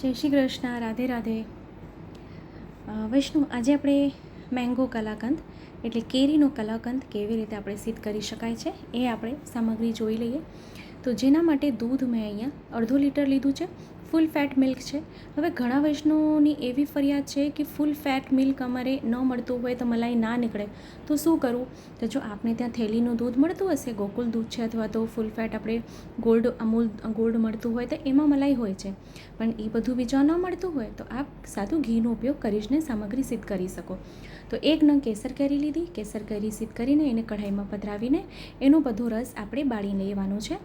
જય શ્રી કૃષ્ણ, રાધે રાધે. વૈષ્ણુ, આજે આપણે મેંગો કલાકંદ, એટલે કેરીનો કલાકંદ કેવી રીતે આપણે સિદ્ધ કરી શકાય છે એ આપણે સામગ્રી જોઈ લઈએ. તો જેના માટે દૂધ મેં અહીંયા અડધો લીટર લીધું છે. ફૂલ ફેટ મિલ્ક છે. હવે ઘણા વૈષ્ણવોની એવી ફરિયાદ છે કે ફૂલ ફેટ મિલ્ક અમારે ન મળતું હોય તો મલાઈ ના નીકળે. તો શું કરવું તો જો આપણે ત્યાં થેલીનું દૂધ મળતું હશે, ગોકુલ દૂધ છે અથવા તો ફૂલ ફેટ આપણે ગોલ્ડ, અમૂલ ગોલ્ડ મળતું હોય તો એમાં મલાઈ હોય છે. પણ એ બધું બીજા ન મળતું હોય તો આપ સાદું ઘીનો ઉપયોગ કરીને સામગ્રી સિદ્ધ કરી શકો. તો એક નંગ કેસર કેરી લીધી. કેસર કેરી સિદ્ધ કરીને એને કઢાઈમાં પધરાવીને એનો બધો રસ આપણે બાળી લેવાનો છે.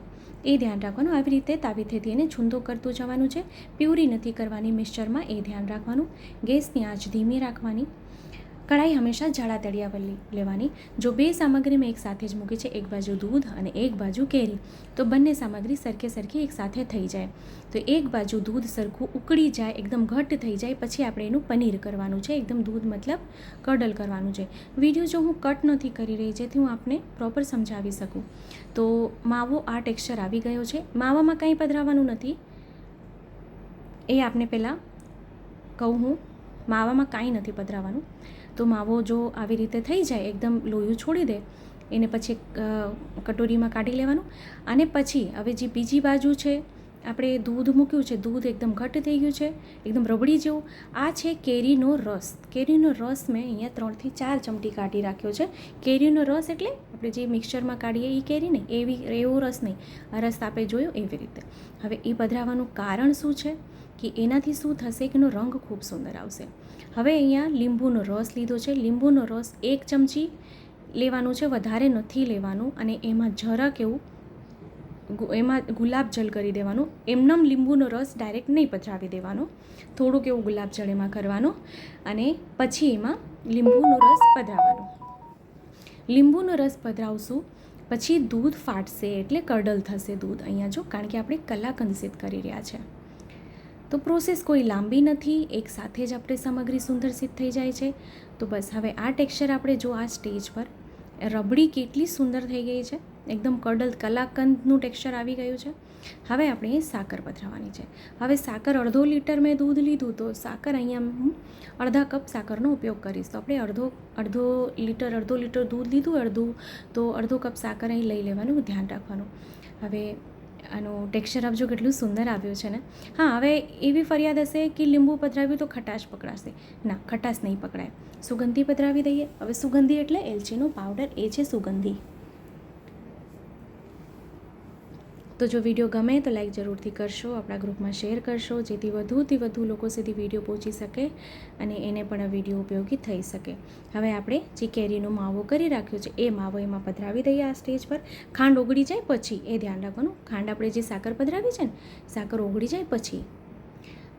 એ ધ્યાન રાખવાનું. આવી રીતે તાવીથેથી એને છૂંદો કરતું જવાનું છે. પ્યુરી નથી કરવાની મિક્સચરમાં એ ધ્યાન રાખવાનું. ગેસની આંચ ધીમી રાખવાની. કઢાઈ હંમેશા જાડા તળિયાવાળી લેવાની. જો બે સામગ્રી મેં એક સાથે જ મૂકી છે, એક બાજુ દૂધ અને એક બાજુ કેરી, તો બંને સામગ્રી સરખે સરખી એક સાથે થઈ જાય. તો એક બાજુ દૂધ સરખું ઉકળી જાય, એકદમ ઘટ્ટ થઈ જાય, પછી આપણે એનું પનીર કરવાનું છે. એકદમ દૂધ મતલબ કડલ કરવાનું છે. વીડિયો જો હું કટ નથી કરી રહી, જેથી હું આપને પ્રોપર સમજાવી શકું. તો માવો આ ટેક્સચર આવી ગયો છે. માવામાં કંઈ પધરાવાનું નથી. એ આપને પહેલાં કહું હું. માવામાં કાંઈ નથી પધરાવવાનું તો માવો જો આવી રીતે થઈ જાય, એકદમ લોયું છોડી દે, એને પછી કટોરીમાં કાઢી લેવાનું. અને પછી, હવે જે બીજી બાજુ છે આપણે દૂધ મૂક્યું છે, દૂધ એકદમ ઘટ્ટ થઈ ગયું છે, એકદમ રબડી જેવું. આ છે કેરીનો રસ. કેરીનો રસ મેં અહીંયા ત્રણથી ચાર ચમટી કાઢી રાખ્યો છે. કેરીનો રસ એટલે આપણે જે મિક્સરમાં કાઢીએ એ કેરી નહીં, એવી, એવો રસ નહીં. રસ આપણે જોયો એવી રીતે. હવે એ પધરાવવાનું કારણ શું છે? કે એનાથી શું થશે કે એનો રંગ ખૂબ સુંદર આવશે. હવે અહીંયા લીંબુનો રસ લીધો છે. લીંબુનો રસ એક ચમચી લેવાનું છે, વધારે નથી લેવાનું અને એમાં જરાક એવું એમાં ગુલાબ જલ કરી દેવાનું. એમનેમ લીંબુનો રસ ડાયરેક્ટ નહીં પધરાવી દેવાનો. થોડુંક એવું ગુલાબ જળ એમાં કરવાનું અને પછી એમાં લીંબુનો રસ પધરાવવાનો લીંબુનો રસ પધરાવશું, પછી દૂધ ફાટશે એટલે કડલ થશે દૂધ અહીંયા જો, કારણ કે આપણે કલાકંદ સિદ્ધ કરી રહ્યા છે. તો પ્રોસેસ કોઈ લાંબી નથી, એક સાથે જ આપણે સામગ્રી સુંદર થઈ જાય છે. તો બસ, હવે આ ટેક્સચર આપણે જો આ સ્ટેજ પર રબડી કેટલી સુંદર થઈ ગઈ છે. એકદમ કડલ કલાકંદનું ટેક્સચર આવી ગયું છે. હવે આપણે સાકર પધરાવવાની છે. હવે સાકર અડધો લીટર મેં દૂધ લીધું તો સાકર અહીંયા હું અડધા કપ સાકરનો ઉપયોગ કરીશ. તો આપણે અડધો અડધો લીટર અડધો લીટર દૂધ લીધું, અડધું, તો અડધો કપ સાકર અહીં લઈ લેવાનું, ધ્યાન રાખવાનું. હવે આનું ટેક્સચર આપજો, કેટલું સુંદર આવ્યું છે ને. હા, હવે એવી ફરિયાદ હશે કે લીંબુ પધરાવ્યું તો ખટાશ પકડાશે. ના, ખટાશ નહીં પકડાય. સુગંધી પધરાવી દઈએ. હવે સુગંધી એટલે એલચીનો પાવડર એ છે સુગંધી. તો જો વીડિયો ગમે તો લાઈક જરૂરથી કરશો, આપણા ગ્રુપમાં શેર કરશો, જેથી વધુથી વધુ લોકો સુધી વીડિયો પહોંચી શકે અને એને પણ આ વીડિયો ઉપયોગી થઈ શકે. હવે આપણે જે કેરીનો માવો કરી રાખ્યો છે, એ માવો એમાં પધરાવી દઈએ આ સ્ટેજ પર. ખાંડ ઓગળી જાય પછી એ ધ્યાન રાખવાનું. ખાંડ આપણે જે સાકર પધરાવી છે ને, સાકર ઓગળી જાય પછી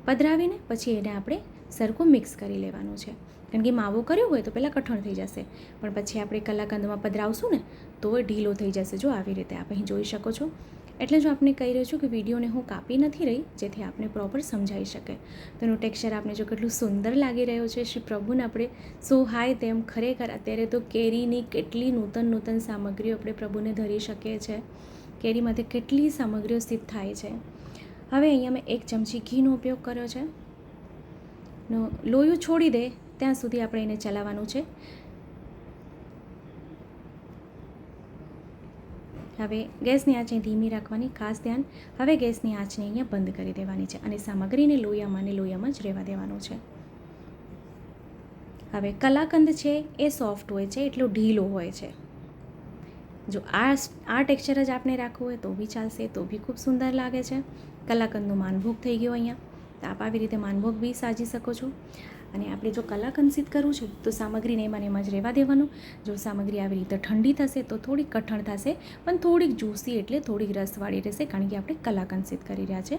પધરાવીને પછી એને આપણે સરખું મિક્સ કરી લેવાનું છે. કારણ કે માવો કર્યો હોય તો પહેલાં કઠણ થઈ જશે, પણ પછી આપણે કલાકંદમાં પધરાવશું ને, તો ઢીલો થઈ જશે. જો આવી રીતે આપ અહીં જોઈ શકો છો. એટલે જો આપને કહી રહ્યો છું કે વિડીયોને હું કાપી નથી રહી, જેથી આપને પ્રોપર સમજાઈ શકે. તો એનું ટેક્સચર આપને જો કેટલું સુંદર લાગી રહ્યું છે, શ્રી પ્રભુને આપણે સોહાય તેમ ખરેખર અત્યારે તો કેરીની કેટલી નૂતન નૂતન સામગ્રીઓ આપણે પ્રભુને ધરી શકીએ છીએ કેરીમાંથી કેટલી સામગ્રીઓ સ્થિત થાય છે. હવે અહીંયા મેં એક ચમચી ઘીનો ઉપયોગ કર્યો છે. લોયું છોડી દે, ત્યાં સુધી આપણે એને ચલાવવાનું છે. હવે ગેસની આંચને ધીમી રાખવાની ખાસ ધ્યાન હવે ગેસની આંચને અહીંયા બંધ કરી દેવાની છે અને સામગ્રીને લોહીયામાં ને લોહીયામાં જ રહેવા દેવાનું છે. હવે કલાકંદ છે એ સોફ્ટ હોય છે, એટલો ઢીલો હોય છે. જો આ આ ટેક્સચર જ આપણે રાખવું હોય તો બી ચાલશે, તો બી ખૂબ સુંદર લાગે છે. કલાકંદનું માનભોગ થઈ ગયો અહીંયા. તો આપ આવી રીતે માનભોગ બી સાજી શકો છો. અને આપણે જો કલાકંદ સિદ્ધ કરવું છે, તો સામગ્રીને એમાં એમાં જ રહેવા દેવાનું. જો સામગ્રી આવી રીતે ઠંડી થશે, તો થોડીક કઠણ થશે, પણ થોડીક જ્યુસી એટલે થોડીક રસવાળી રહેશે, કારણ કે આપણે કલાકંદ સિદ્ધ કરી રહ્યા છે.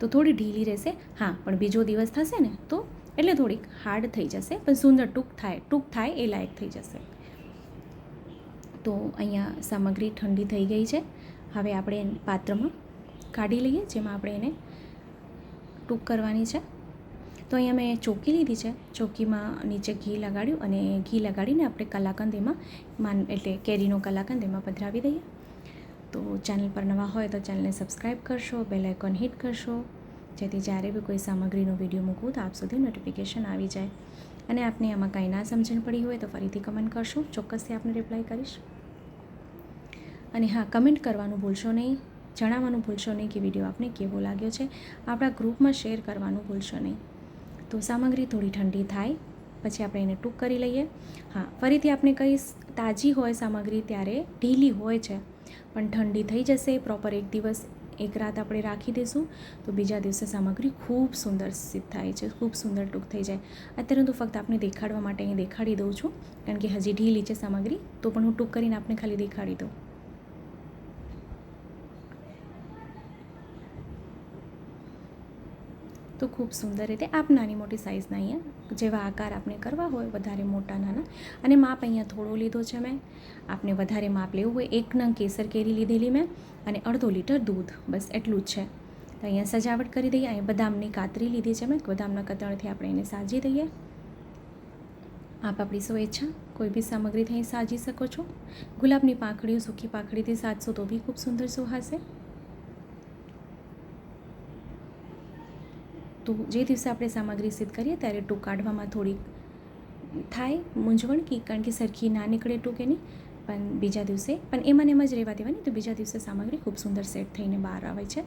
તો થોડી ઢીલી રહેશે, હા, પણ બીજો દિવસ થશે ને, તો એટલે થોડીક હાર્ડ થઈ જશે, પણ સુંદર ટૂંક થાય ટૂંક થાય એ લાયક થઈ જશે. તો અહીંયા સામગ્રી ઠંડી થઈ ગઈ છે. હવે આપણે પાત્રમાં કાઢી લઈએ, જેમાં આપણે એને ટૂંક કરવાની છે. તો અહીંયા મેં ચોકી લીધી છે. ચોકીમાં નીચે ઘી લગાડ્યું અને ઘી લગાડીને આપણે કલાકંદ એમાં એટલે કેરીનો કલાકંદ એમાં પધરાવી દઈએ. તો ચેનલ પર નવા હોય તો ચેનલને સબસ્ક્રાઈબ કરશો, બેલ આઇકોન હિટ કરશો, જેથી જ્યારે બી કોઈ સામગ્રીનો વીડિયો મૂકું તો આપ સુધી નોટિફિકેશન આવી જાય. અને આપને આમાં કાંઈ ના સમજણ પડી હોય તો ફરીથી કમેન્ટ કરશો, ચોક્કસથી આપને રિપ્લાય કરીશ. અને હા કમેન્ટ કરવાનું ભૂલશો નહીં, જણાવવાનું ભૂલશો નહીં કે વીડિયો આપને કેવો લાગ્યો છે. આપણા ગ્રુપમાં શેર કરવાનું ભૂલશો નહીં. તો સામગ્રી થોડી ઠંડી થાય, પછી આપણે એને ટૂંક કરી લઈએ. હા, ફરીથી આપણે કંઈ તાજી હોય સામગ્રી ત્યારે ઢીલી હોય છે, પણ ઠંડી થઈ જશે પ્રોપર એક દિવસ, એક રાત આપણે રાખી દઈશું, તો બીજા દિવસે સામગ્રી ખૂબ સુંદર સિદ્ધ થાય છે, ખૂબ સુંદર ટૂંક થઈ જાય. અત્યારે તો ફક્ત આપણે દેખાડવા માટે અહીં દેખાડી દઉં છું, કારણ કે હજી ઢીલી છે સામગ્રી, તો પણ હું ટૂંક કરીને આપને ખાલી દેખાડી દઉં. તો ખૂબ સુંદર રીતે આપ નાની મોટી સાઇઝના અહીંયા જેવા આકાર આપણે કરવા હોય, વધારે મોટા નાના. અને માપ અહીંયા થોડો લીધો છે મેં. આપને વધારે માપ લેવું હોય, એક નંગ કેસર કેરી લીધેલી મેં અને અડધો લીટર દૂધ. બસ એટલું જ છે. તો અહીંયા સજાવટ કરી દઈએ. અહીંયા બદામની કાતરી લીધી છે મેં. બદામના કતરણથી આપણે એને સાજી દઈએ. આપ આપણી સ્વેચ્છા કોઈ બી સામગ્રીથી અહીં સાજી શકો છો. ગુલાબની પાંખડીઓ, સૂકી પાંખડીથી સાજશો તો બી ખૂબ સુંદર સુહાશે. તો જે દિવસે આપણે સામગ્રી સિદ્ધ કરીએ ત્યારે ટૂંક કાઢવામાં થોડીક થાય, મૂંઝવણ કે, કારણ કે સરખી ના નીકળે ટૂંક એની પણ બીજા દિવસે, પણ એમાં એમ જ રહેવા દેવાની, તો બીજા દિવસે સામગ્રી ખૂબ સુંદર સેટ થઈને બહાર આવે છે.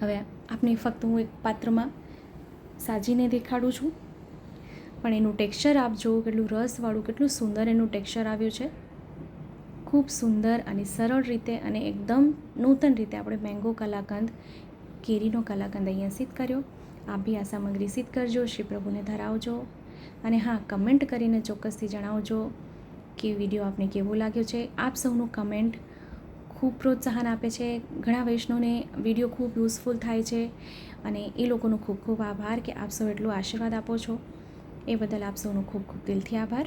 હવે આપને ફક્ત હું એક પાત્રમાં સાજીને દેખાડું છું. પણ એનું ટેક્સચર આપજો કેટલું રસવાળું, કેટલું સુંદર એનું ટેક્સચર આવ્યું છે. ખૂબ સુંદર અને સરળ રીતે અને એકદમ નૂતન રીતે આપણે મેંગો કલાકંદ, કેરીનો કલાકંદ અહીંયા સિદ્ધ કર્યો. આપ બી આ સામગ્રી સિદ્ધ કરજો, શ્રી પ્રભુને ધરાવજો. અને હા કમેન્ટ કરીને ચોક્કસથી જણાવજો કે વીડિયો આપને કેવો લાગ્યો છે. આપ સૌનું કમેન્ટ ખૂબ પ્રોત્સાહન આપે છે. ઘણા વૈષ્ણવને વીડિયો ખૂબ યુઝફુલ થાય છે. અને એ લોકોનો ખૂબ ખૂબ આભાર કે આપ સૌ એટલો આશીર્વાદ આપો છો. એ બદલ આપ સૌનો ખૂબ ખૂબ દિલથી આભાર.